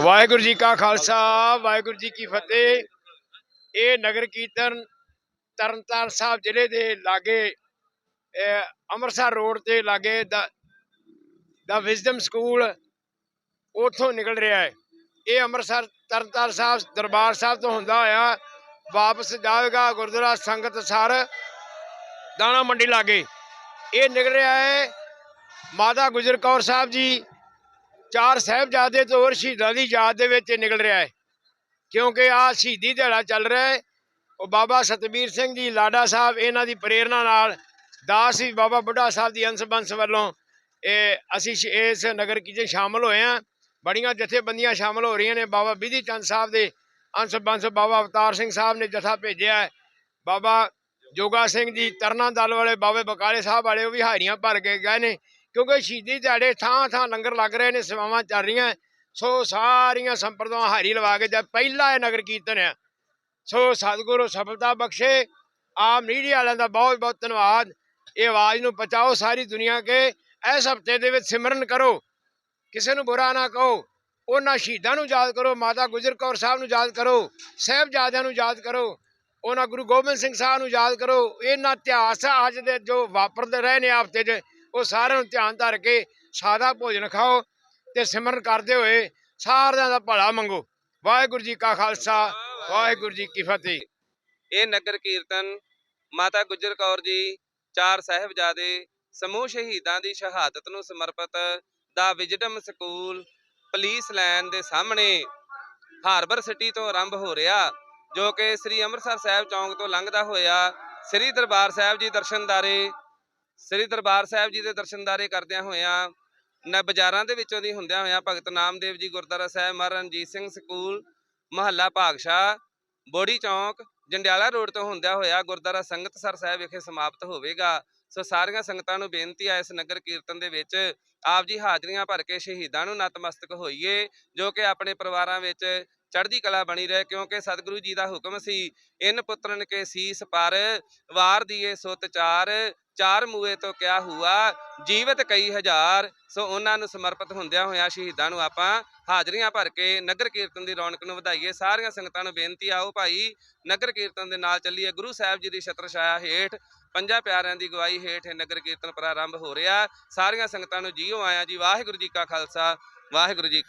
ਵਾਹਿਗੁਰੂ ਜੀ ਕਾ ਖਾਲਸਾ, ਵਾਹਿਗੁਰੂ ਜੀ ਕੀ ਫਤਿਹ। ਇਹ ਨਗਰ ਕੀਰਤਨ ਤਰਨਤਾਰਨ ਸਾਹਿਬ ਜ਼ਿਲ੍ਹੇ ਦੇ ਲਾਗੇ ਅੰਮ੍ਰਿਤਸਰ ਰੋਡ ਤੇ ਲਾਗੇ ਦਾ ਦਾ ਵਿਜ਼ਡਮ ਸਕੂਲ ਉਥੋਂ ਨਿਕਲ ਰਿਹਾ ਹੈ। ਇਹ ਅੰਮ੍ਰਿਤਸਰ ਤਰਨਤਾਰਨ ਸਾਹਿਬ, ਦਰਬਾਰ ਸਾਹਿਬ ਤੋਂ ਹੁੰਦਾ ਹੋਇਆ, ਵਾਪਸ ਜਾਵੇਗਾ ਗੁਰਦੁਆਰਾ ਸੰਗਤ ਸਰ ਦਾਣਾ ਮੰਡੀ ਲਾਗੇ। ਇਹ ਨਿਕਲ ਰਿਹਾ ਹੈ ਮਾਤਾ ਗੁਜਰ ਕੌਰ ਸਾਹਿਬ ਜੀ ਚਾਰ ਸਾਹਿਬਜ਼ਾਦੇ ਤੋਂ ਹੋਰ ਸ਼ਹੀਦਾਂ ਦੀ ਯਾਦ ਦੇ ਵਿੱਚ ਨਿਕਲ ਰਿਹਾ ਹੈ। ਕਿਉਂਕਿ ਆ ਸ਼ਹੀਦੀ ਦਿਹਾੜਾ ਚੱਲ ਰਿਹਾ ਹੈ। ਉਹ ਬਾਬਾ ਸਤਬੀਰ ਸਿੰਘ ਜੀ ਲਾਡਾ ਸਾਹਿਬ ਇਹਨਾਂ ਦੀ ਪ੍ਰੇਰਣਾ ਨਾਲ ਦਾਸ ਵੀ ਬਾਬਾ ਬੁੱਢਾ ਸਾਹਿਬ ਦੀ ਅੰਸ਼ ਬੰਸ ਵੱਲੋਂ ਇਹ ਅਸੀਂ ਇਸ ਨਗਰ ਕੀਰਤਨ ਸ਼ਾਮਲ ਹੋਏ ਹਾਂ। ਬੜੀਆਂ ਜਥੇਬੰਦੀਆਂ ਸ਼ਾਮਲ ਹੋ ਰਹੀਆਂ ਨੇ। ਬਾਬਾ ਬਿਧੀ ਚੰਦ ਸਾਹਿਬ ਦੇ ਅੰਸ਼ ਬੰਸ ਬਾਬਾ ਅਵਤਾਰ ਸਿੰਘ ਸਾਹਿਬ ਨੇ ਜਥਾ ਭੇਜਿਆ ਬਾਬਾ ਜੋਗਾ ਸਿੰਘ ਜੀ ਤਰਨਾ ਦਲ ਵਾਲੇ ਬਾਬੇ ਬਕਾਲੇ ਸਾਹਿਬ ਵਾਲੇ ਉਹ ਵੀ ਹਾਰੀਆਂ ਭਰ ਕੇ ਗਏ ਨੇ। ਕਿਉਂਕਿ ਸ਼ਹੀਦੀ ਦਿਹਾੜੇ ਥਾਂ ਥਾਂ ਲੰਗਰ ਲੱਗ ਰਹੇ ਨੇ, ਸੇਵਾਵਾਂ ਚੱਲ ਰਹੀਆਂ। ਸੋ ਸਾਰੀਆਂ ਸੰਪਰਦਾਵਾਂ ਹਾਰੀ ਲਵਾ ਕੇ ਜਦ ਪਹਿਲਾ ਇਹ ਨਗਰ ਕੀਰਤਨ ਆ, ਸੋ ਸਤਿਗੁਰੂ ਸਫਲਤਾ ਬਖਸ਼ੇ। ਆਪ ਮੀਡੀਆ ਵਾਲਿਆਂ ਦਾ ਬਹੁਤ ਬਹੁਤ ਧੰਨਵਾਦ। ਇਹ ਆਵਾਜ਼ ਨੂੰ ਪਹੁੰਚਾਓ ਸਾਰੀ ਦੁਨੀਆ ਕੇ। ਇਸ ਹਫ਼ਤੇ ਦੇ ਵਿੱਚ ਸਿਮਰਨ ਕਰੋ। ਕਿਸੇ ਨੂੰ ਬੁਰਾ ਨਾ ਕਹੋ। ਉਹਨਾਂ ਸ਼ਹੀਦਾਂ ਨੂੰ ਯਾਦ ਕਰੋ। ਮਾਤਾ ਗੁਜਰ ਕੌਰ ਸਾਹਿਬ ਨੂੰ ਯਾਦ ਕਰੋ। ਸਾਹਿਬਜ਼ਾਦਿਆਂ ਨੂੰ ਯਾਦ ਕਰੋ। ਉਹਨਾਂ ਗੁਰੂ ਗੋਬਿੰਦ ਸਿੰਘ ਸਾਹਿਬ ਨੂੰ ਯਾਦ ਕਰੋ। ਇਹਨਾਂ ਇਤਿਹਾਸ ਅੱਜ ਦੇ ਜੋ ਵਾਪਰਦੇ ਰਹੇ ਨੇ ਹਫ਼ਤੇ 'ਚ ਉਹ ਸਾਰਿਆਂ ਨੂੰ ਧਿਆਨ ਧਰ ਕੇ ਸਾਦਾ ਭੋਜਨ ਖਾਓ ਤੇ ਸਿਮਰਨ ਕਰਦੇ ਹੋਏ ਸਾਰਿਆਂ ਦਾ ਭਲਾ ਮੰਗੋ। ਵਾਹਿਗੁਰੂ ਜੀ ਕਾ ਖਾਲਸਾ, ਵਾਹਿਗੁਰੂ ਜੀ ਕੀ ਫਤਿਹ। ਇਹ ਨਗਰ ਕੀਰਤਨ ਮਾਤਾ ਗੁਜਰ ਕੌਰ ਜੀ, ਚਾਰ ਸਾਹਿਬਜ਼ਾਦੇ, ਸਮੂਹ ਸ਼ਹੀਦਾਂ ਦੀ ਸ਼ਹਾਦਤ ਨੂੰ ਸਮਰਪਿਤ ਦਾ ਵਿਜਡਮ ਸਕੂਲ ਪੁਲਿਸ ਲਾਈਨ ਦੇ ਸਾਹਮਣੇ ਹਾਰਬਰ ਸਿਟੀ ਤੋਂ ਆਰੰਭ ਹੋ ਰਿਹਾ, ਜੋ ਕਿ ਸ੍ਰੀ ਅੰਮ੍ਰਿਤਸਰ ਸਾਹਿਬ ਚੌਂਕ ਤੋਂ ਲੰਘਦਾ ਹੋਇਆ ਸ੍ਰੀ ਦਰਬਾਰ ਸਾਹਿਬ ਜੀ ਦਰਸ਼ਨਦਾਰੇ ਸ੍ਰੀ ਦਰਬਾਰ ਸਾਹਿਬ ਜੀ ਦੇ ਦਰਸ਼ਨਦਾਰੇ ਕਰਦਿਆਂ ਹੋਇਆਂ, ਨ ਬਾਜ਼ਾਰਾਂ ਦੇ ਵਿੱਚੋਂ ਦੀ ਹੁੰਦਿਆਂ ਹੋਇਆਂ ਭਗਤ ਨਾਮਦੇਵ ਜੀ ਗੁਰਦੁਆਰਾ ਸਾਹਿਬ, ਮਹਾਰਾਜ ਰਣਜੀਤ ਸਿੰਘ ਸਕੂਲ, ਮਹੱਲਾ ਭਾਗਸ਼ਾ ਬੋੜੀ ਚੌਂਕ, ਜੰਡਿਆਲਾ ਰੋਡ ਤੋਂ ਹੁੰਦਿਆਂ ਹੋਇਆ ਗੁਰਦੁਆਰਾ ਸੰਗਤਸਰ ਸਾਹਿਬ ਵਿਖੇ ਸਮਾਪਤ ਹੋਵੇਗਾ। ਸੋ ਸਾਰੀਆਂ ਸੰਗਤਾਂ ਨੂੰ ਬੇਨਤੀ ਹੈ ਇਸ ਨਗਰ ਕੀਰਤਨ ਦੇ ਵਿੱਚ ਆਪ ਜੀ ਹਾਜ਼ਰੀਆਂ ਭਰ ਕੇ ਸ਼ਹੀਦਾਂ ਨੂੰ ਨਤਮਸਤਕ ਹੋਈਏ, ਜੋ ਕਿ ਆਪਣੇ ਪਰਿਵਾਰਾਂ ਵਿੱਚ ਚੜ੍ਹਦੀ ਕਲਾ ਬਣੀ ਰਹੇ, ਕਿਉਂਕਿ ਸਤਿਗੁਰੂ ਜੀ ਦਾ ਹੁਕਮ ਸੀ, ਇਨ ਪੁੱਤਰਨ ਕੇ ਸੀਸ ਪਰ ਵਾਰ ਦੀਏ ਸੁਤ ਚਾਰ ਚਾਰ ਮੂਏ ਤੋਂ ਕਿਆ ਹੁਆ, ਜੀਵਤ ਕਈ ਹਜ਼ਾਰ, ਸੋ ਉਹਨਾਂ ਨੂੰ ਸਮਰਪਿਤ ਹੁੰਦਿਆਂ ਹੋਇਆਂ ਸ਼ਹੀਦਾਂ ਨੂੰ ਆਪਾਂ ਹਾਜ਼ਰੀਆਂ ਭਰ ਕੇ ਨਗਰ ਕੀਰਤਨ ਦੀ ਰੌਣਕ ਨੂੰ ਵਧਾਈਏ। ਸਾਰੀਆਂ ਸੰਗਤਾਂ ਨੂੰ ਬੇਨਤੀ ਆਓ ਭਾਈ, ਨਗਰ ਕੀਰਤਨ ਦੇ ਨਾਲ ਚੱਲੀਏ। ਗੁਰੂ ਸਾਹਿਬ ਜੀ ਦੀ ਛਤਰ ਛਾਇਆ ਹੇਠ, ਪੰਜਾਂ ਪਿਆਰਿਆਂ ਦੀ ਗਵਾਹੀ ਹੇਠ ਇਹ ਨਗਰ ਕੀਰਤਨ ਪ੍ਰਾਰੰਭ ਹੋ ਰਿਹਾ। ਸਾਰੀਆਂ ਸੰਗਤਾਂ ਨੂੰ ਜੀਓ ਆਇਆ ਜੀ, ਵਾਹਿਗੁਰੂ ਜੀ ਕਾ ਖਾਲਸਾ, ਵਾਹਿਗੁਰੂ ਜੀ ਕੀ